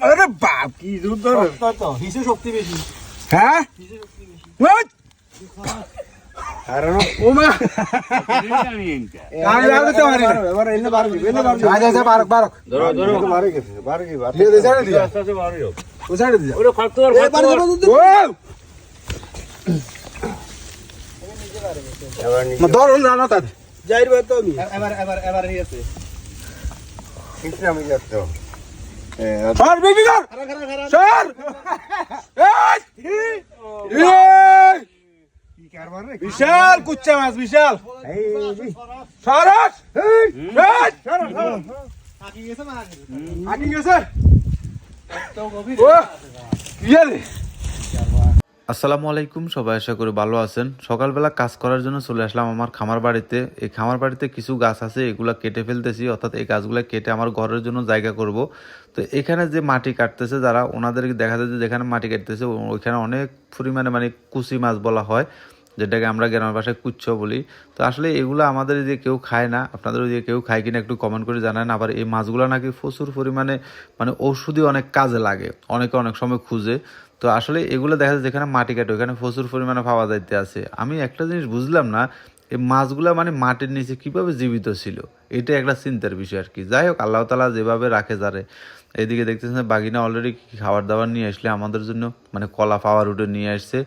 আরে বাপ কি যুদ্ধ হিসু শক্তি বেশি। হ্যাঁ? ওই কারণ ও মা কাই লাগে তো মারি এবার এনে বার এনে বার যা যা যা বারক বারক ধরো ধরো। বার গেছে বার কি বার দিয়ে দে সাইড দিয়া। ও সাইড দিয়া। এবার ও! এবার না না এবার এবার এবার হইছে নিচে আমি যাচ্ছ। সর বেশি সর সর বিশাল কুচ্চা মাছ বিশাল। সরস! আকি গেছে আকি গেছে। আসসালামু আলাইকুম, সবাই আশা করি ভালো আছেন। সকালবেলা কাজ করার জন্য চলে আসলাম আমার খামার বাড়িতে। এই খামার বাড়িতে কিছু গাছ আছে, এগুলা কেটে ফেলতেছি, অর্থাৎ এই গাছগুলা কেটে আমার ঘরের জন্য জায়গা করব। তো এখানে যে মাটি কাটতেছে যারা, ওনাদেরকে দেখা যায় যে যেখানে মাটি কাটতেছে ওইখানে অনেক পরিমাণে মানে কুচি মাছ বলা হয়, যেটাকে আমরা গ্রামের ভাষায় কুচ্ছ বলি। তো আসলে এগুলো আমাদের যে কেউ খায় না, আপনাদের যে কেউ খায় কিনা একটু কমেন্ট করে জানান। আবার এই মাছগুলো নাকি প্রচুর পরিমাণে মানে ঔষধি অনেক কাজে লাগে, অনেকে অনেক সময় খুঁজে। তো আসলে এগুলো দেখা যায় যেখানে মাটি কাটে ওখানে প্রচুর পরিমাণে পাওয়া যাইতে আছে। আমি একটা জিনিস বুঝলাম না, এই মাছগুলা মানে মাটির নিচে কীভাবে জীবিত ছিল? এটা একটা চিন্তার বিষয় আর কি। যাই হোক, আল্লাহ তালা যেভাবে রাখে যারে। এদিকে দেখতেছেন বাগিনা অলরেডি খাবার দাবার নিয়ে আসলে আমাদের জন্য মানে কলা পাওয়ার উঠে নিয়ে আসছে।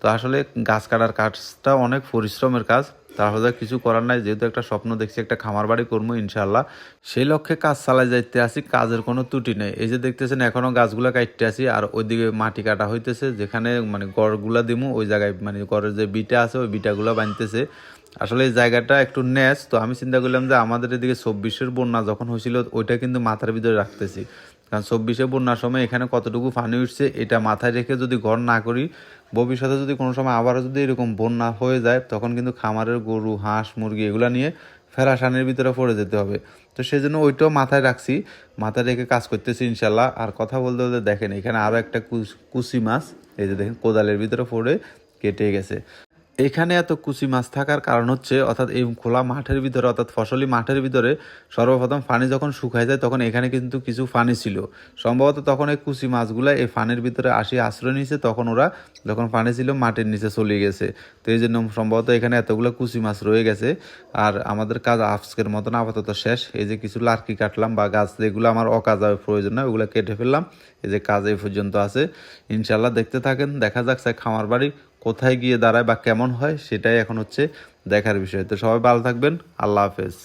তো আসলে গাছ কাটার কাজটা অনেক পরিশ্রমের কাজ। তাহলে কিছু করার নাই, যেহেতু একটা স্বপ্ন দেখছি, একটা খামার বাড়ি করব ইনশাল্লাহ সেই লক্ষ্যে কাজ চালাই যাইতে আসি, কাজের কোনো ত্রুটি নেই। এই যে দেখতেছেন এখনও গাছগুলা কাটতে আসি, আর ওইদিকে মাটি কাটা হইতেছে, যেখানে মানে গড়গুলা দিমু, ওই জায়গায় মানে গড়ের যে বিটা আছে, ওই বিটাগুলো বানতেছে আসলে এই জায়গাটা একটু ন্যাচ তো আমি চিন্তা করলাম যে আমাদের এদিকে চব্বিশের বন্যা যখন হয়েছিল, ওইটা কিন্তু মাথার ভিতরে রাখতেছি। কারণ চব্বিশে বন্যার সময় এখানে কতটুকু পানি উঠছে, এটা মাথায় রেখে যদি ঘর না করি, ভবিষ্যতে যদি কোনো সময় আবারও যদি এরকম বন্যা হয়ে যায়, তখন কিন্তু খামারের গরু, হাঁস, মুরগি এগুলো নিয়ে ফেরাসানের ভিতরে পড়ে যেতে হবে। তো সেই জন্য ওইটাও মাথায় রাখছি, মাথায় রেখে কাজ করতেছি ইনশাল্লাহ। আর কথা বলতে বলতে দেখেন, এখানে আরও একটা কুচ- মাছ, এই যে দেখেন কোদালের ভিতরে পড়ে কেটে গেছে। এখানে এত কুচি মাছ থাকার কারণ হচ্ছে, অর্থাৎ এই খোলা মাঠের ভিতরে, অর্থাৎ ফসলি মাঠের ভিতরে সর্বপ্রথম পানি যখন শুকায় যায়, তখন এখানে কিন্তু কিছু পানি ছিল। সম্ভবত তখন এই কুচি মাছগুলা এই পানির ভিতরে আসি আশ্রয় নিয়েছে তখন ওরা যখন পানি ছিল মাটির নিচে চলে গেছে। তো এই জন্য সম্ভবত এখানে এতগুলো কুচি মাছ রয়ে গেছে। আর আমাদের কাজ আজকের মতন আপাতত শেষ। এই যে কিছু লার্কি কাটলাম বা গাছ, যেগুলো আমার অকাজ প্রয়োজন নয় ওগুলো কেটে ফেললাম। এই যে কাজ এই পর্যন্ত আছে। ইনশাল্লাহ দেখতে থাকেন, দেখা যাক খামার বাড়ি কোথায় গিয়ে দাঁড়ায় বা কেমন হয় সেটাই এখন হচ্ছে দেখার বিষয়। তো সবাই ভালো থাকবেন। আল্লাহ হাফেজ।